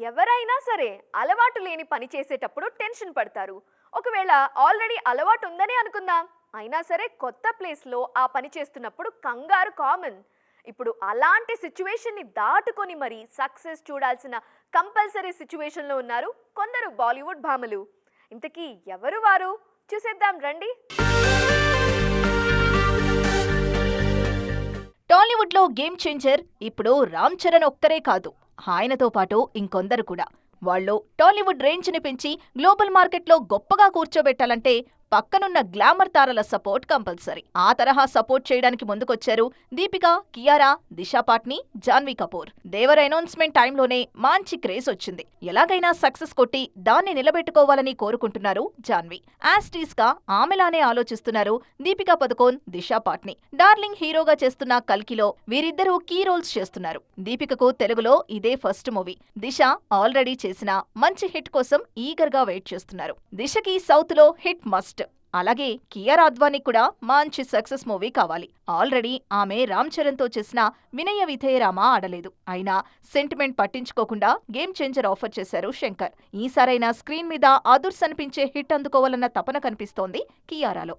ఎవరైనా సరే అలవాటు లేని పని చేసేటప్పుడు టెన్షన్ పడతారు. ఒకవేళ ఆల్రెడీ అలవాటు ఉందని అనుకుందాం. అయినా సరే కొత్త ప్లేస్లో ఆ పని చేస్తున్నప్పుడు కంగారు కామన్. ఇప్పుడు అలాంటి సిచ్యువేషన్ని దాటుకొని మరి సక్సెస్ చూడాల్సిన కంపల్సరీ సిచ్యువేషన్లో ఉన్నారు కొందరు బాలీవుడ్ భామలు. ఇంతకీ ఎవరు వారు? చూసేద్దాం రండి. టాలీవుడ్ గేమ్ చేంజర్ ఇప్పుడు రామ్ చరణ్ ఒక్కరే కాదు. ఆయనతో పాటు ఇంకొందరు కూడా. వాళ్ళు టాలీవుడ్ రేంజ్ని పెంచి గ్లోబల్ మార్కెట్లో గొప్పగా కూర్చోబెట్టాలంటే పక్కనున్న గ్లామర్ తారల సపోర్ట్ కంపల్సరీ. ఆ తరహా సపోర్ట్ చేయడానికి ముందుకొచ్చారు దీపిక కియారా దిశా పాట్ని జాన్వీ కపూర్. దేవర్ అనౌన్స్మెంట్ టైంలోనే మంచి క్రేజ్ వచ్చింది. ఎలాగైనా సక్సెస్ కొట్టి దాన్ని నిలబెట్టుకోవాలని కోరుకుంటున్నారు జాన్వీ. యాస్టీస్గా ఆమెలానే ఆలోచిస్తున్నారు దీపికా పదుకోన్ దిశా పాట్ని. డార్లింగ్ హీరోగా చేస్తున్న కల్కిలో వీరిద్దరూ కీ రోల్స్ చేస్తున్నారు. దీపికకు తెలుగులో ఇదే ఫస్ట్ మూవీ. దిశ ఆల్రెడీ చేసిన మంచి హిట్ కోసం ఈగర్గా వెయిట్ చేస్తున్నారు. దిశకి సౌత్లో హిట్ మస్ట్. అలాగే కియార్ అద్వానీ కూడా మంచి సక్సెస్ మూవీ కావాలి. ఆల్రెడీ ఆమె రామ్ చరణ్తో చేసిన వినయ విధేయరామ ఆడలేదు. అయినా సెంటిమెంట్ పట్టించుకోకుండా గేమ్ చేంజర్ ఆఫర్ చేశారు శంకర్. ఈసారైనా స్క్రీన్ మీద అదుర్స్ అనిపించే హిట్ అందుకోవాలన్న తపన కనిపిస్తోంది కియారాలో.